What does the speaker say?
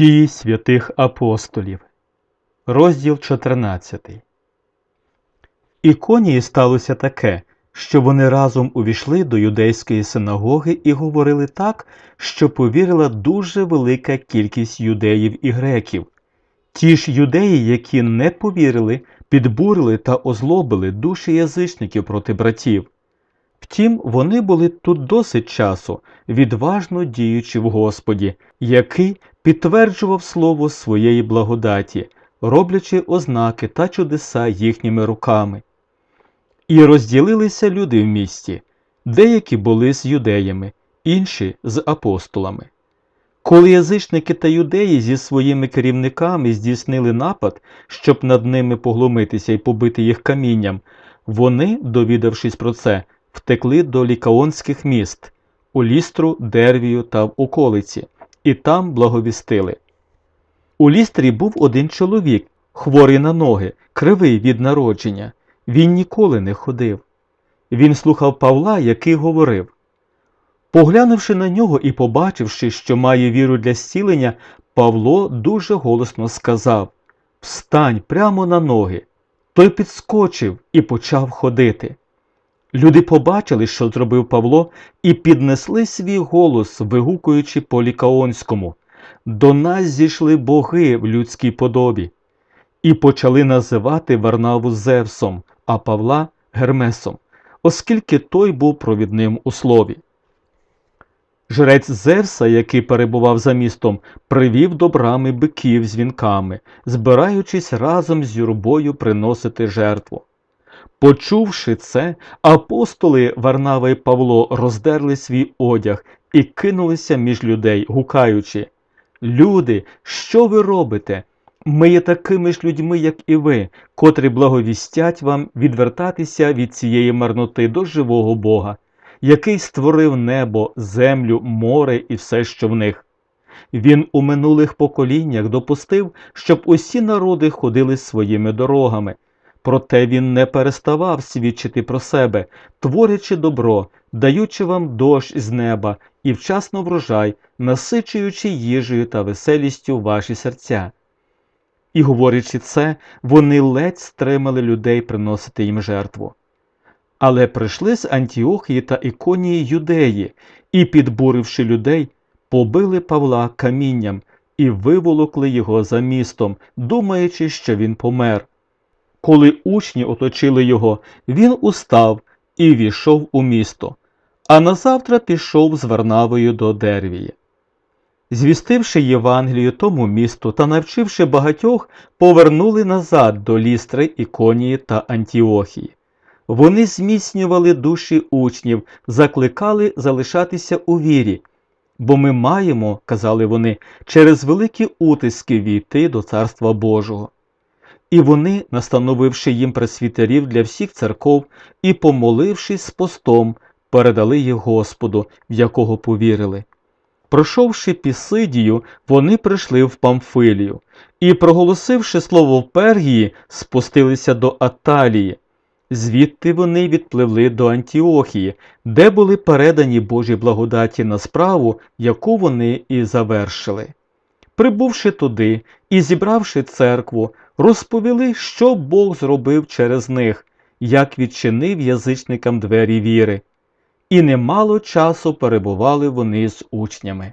Дії святих апостолів, розділ 14. Іконії сталося таке, що вони разом увійшли до юдейської синагоги і говорили так, що повірила дуже велика кількість юдеїв і греків. Ті ж юдеї, які не повірили, підбурили та озлобили душі язичників проти братів. Втім, вони були тут досить часу, відважно діючи в Господі, який підтверджував слово своєї благодаті, роблячи ознаки та чудеса їхніми руками. І розділилися люди в місті, деякі були з юдеями, інші з апостолами. Коли язичники та юдеї зі своїми керівниками здійснили напад, щоб над ними поглумитися і побити їх камінням, вони, довідавшись про це, втекли до лікаонських міст у лістру, Дервію та в околиці, і там благовістили. У лістрі був один чоловік, хворий на ноги, кривий від народження. Він ніколи не ходив. Він слухав Павла, який говорив. Поглянувши на нього і побачивши, що має віру для зцілення, Павло дуже голосно сказав Встань прямо на ноги. Той підскочив і почав ходити. Люди побачили, що зробив Павло, і піднесли свій голос, вигукуючи по лікаонському До нас зійшли боги в людській подобі, і почали називати Варнаву Зевсом, а Павла Гермесом, оскільки той був провідним у слові. Жрець Зевса, який перебував за містом, привів до брами биків з вінками, збираючись разом з юрбою приносити жертву. Почувши це, апостоли Варнава і Павло роздерли свій одяг і кинулися між людей, гукаючи Люди, що ви робите? Ми є такими ж людьми, як і ви, котрі благовістять вам відвертатися від цієї марноти до живого Бога, який створив небо, землю, море і все, що в них. Він у минулих поколіннях допустив, щоб усі народи ходили своїми дорогами. Проте він не переставав свідчити про себе, творячи добро, даючи вам дощ з неба і вчасно врожай, насичуючи їжею та веселістю ваші серця. І, говорячи це, вони ледь стримали людей приносити їм жертву. Але прийшли з Антіохії та Іконії юдеї і, підбуривши людей, побили Павла камінням і виволокли його за містом, думаючи, що він помер. Коли учні оточили його, він устав і війшов у місто, а назавтра пішов з Варнавою до Дервії. Звістивши Євангелію тому місту та навчивши багатьох, повернули назад до лістри Іконії та Антіохії. Вони зміцнювали душі учнів, закликали залишатися у вірі, бо ми маємо, казали вони, через великі утиски війти до Царства Божого. І вони, настановивши їм пресвітерів для всіх церков і, помолившись з постом, передали їх Господу, в якого повірили. Пройшовши Пісидію, вони прийшли в Памфилію і, проголосивши слово в Пергії, спустилися до Аталії. Звідти вони відпливли до Антіохії, де були передані Божі благодаті на справу, яку вони і завершили. Прибувши туди і зібравши церкву, розповіли, що Бог зробив через них, як відчинив язичникам двері віри. І немало часу перебували вони з учнями.